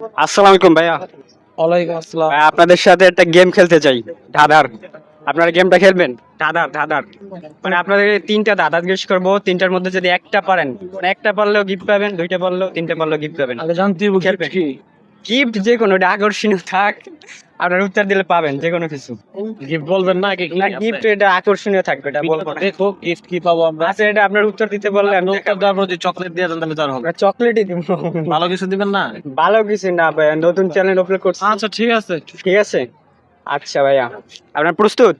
আসসালামু আলাইকুম ভাইয়া। ওয়ালাইকুম আসসালাম। ভাই, আপনাদের সাথে একটা গেম খেলতে চাই ধাঁধার আপনারা গেমটা খেলবেন? ধাঁধার ধাঁধার মানে আপনাদের তিনটা দাদা জিজ্ঞেস করব তিনটার মধ্যে যদি একটা পারেন মানে একটা পারলেও গিফট পাবেন দুইটা পারলেও তিনটা পারলেও গিফট পাবেন। আগে জানতে খেলবেন। গিফট যে কোনো আকর্ষণীয় থাক। আপনার উত্তর দিলে পাবেন যে কোনো কিছু। গিফট বলবেন না কি না গিফট এটা আকর্ষণীয় থাকবে এটা বলব না। দেখো গিফট কি পাবো আমরা? আচ্ছা এটা আপনার উত্তর দিতে বললে আমি উত্তর দেওয়ার যদি চকলেট দিয়ে দেন তাহলে তার হবে। চকলেটই দিব। ভালো কিছু দিবেন না? ভালো কিছু না ভাই নতুন চ্যানেল আপলোড করছি। আচ্ছা ঠিক আছে। ঠিক আছে? আচ্ছা ভাইয়া আপনার প্রস্তুত?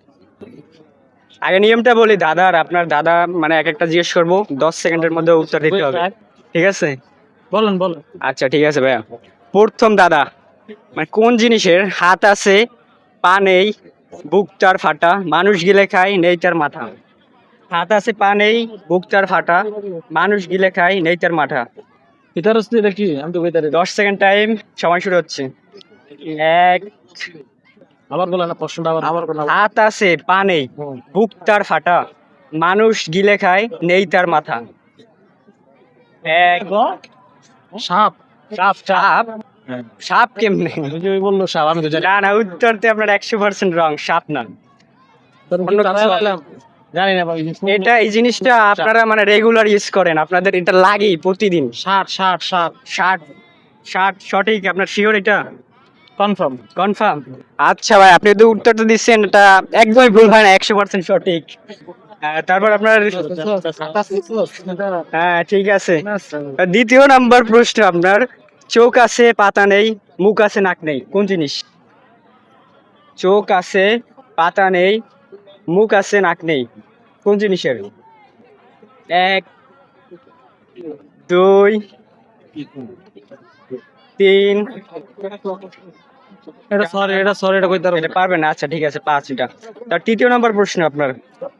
আগে নিয়মটা বলি দাদার আপনার দাদা মানে এক একটা জিজ্ঞেস করব দশ সেকেন্ডের মধ্যে উত্তর দিতে হবে। ঠিক আছে? বলেন বলেন। আচ্ছা ঠিক আছে ভাইয়া। প্রথম দাদা মানে কোন জিনিসের হাত আছে পা নেই বুক তার ফাটা মানুষ গিলে খায় নেই তার মাথা। হাত আছে পা নেই বুক তার ফাটা মানুষ গিলে খায় নেই তার মাথা। পিতার হচ্ছে এটা কি? আমি তো কইতারি দশ সেকেন্ড টাইম সময় শুরু হচ্ছে। এক আবার বলেন না প্রশ্নটা আবার হাত আছে পা নেই বুক তার ফাটা মানুষ গিলে খায় নেই তার মাথা। এক সাপ। সাপ সাপ। সাপ কেমনে? ওই বলল সাপ আমি তো জানি। না না উত্তরতে আপনার একশো পার্সেন্ট রং সাপ না। জানি না এটা এই জিনিসটা আপনারা মানে রেগুলার ইউজ করেন আপনাদের এটা লাগেই প্রতিদিন। ষাট ষাট ষাট শার্ট শার্ট সঠিক আপনার শিওর এটা? কনফার্ম কনফার্ম আচ্ছা ভাই আপনি তো উত্তরটা দিচ্ছেন এটা একদমই ভুল হয় না একশো পার্সেন্ট সঠিক। তারপর আপনার হ্যাঁ ঠিক আছে। দ্বিতীয় নাম্বার প্রশ্ন আপনার। চোখ আছে পাতা নেই মুখ আছে নাক নেই কোন জিনিস? চোখ আছে পাতা নেই মুখ আছে নাক নেই কোন জিনিসের? এক দুই তিন। এটা সরি এটা সরি এটা কইতার এটা পারবেন না? আচ্ছা ঠিক আছে পাঁচ এটা। তার তৃতীয় নম্বর প্রশ্ন আপনার।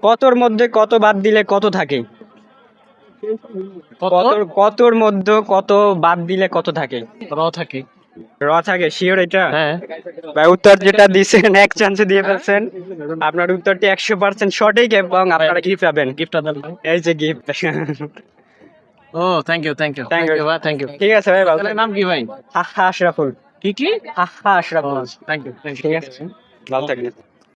কতর মধ্যে কত বাদ দিলে কত থাকে? কত? কতর মধ্যে কত বাদ দিলে কত থাকে? র থাকে। র থাকে শিওর এটা? হ্যাঁ। ভাই উত্তর যেটা দিয়েছেন এক চান্সে দিয়ে ফেলছেন। আপনার উত্তরটি একশো পার্সেন্ট সঠিক এবং আপনারা কি পাবেন। ভাই। এই যে gift O thank you thank you thank you ভাই থ্যাংক ইউ ঠিক আছে ভাই ভালো নাম কি ভাই? হাহা আশরাফুল। কি কি? হাহা Ashraful. Thank you thank you ঠিক আছে। ভালো থাকবেন।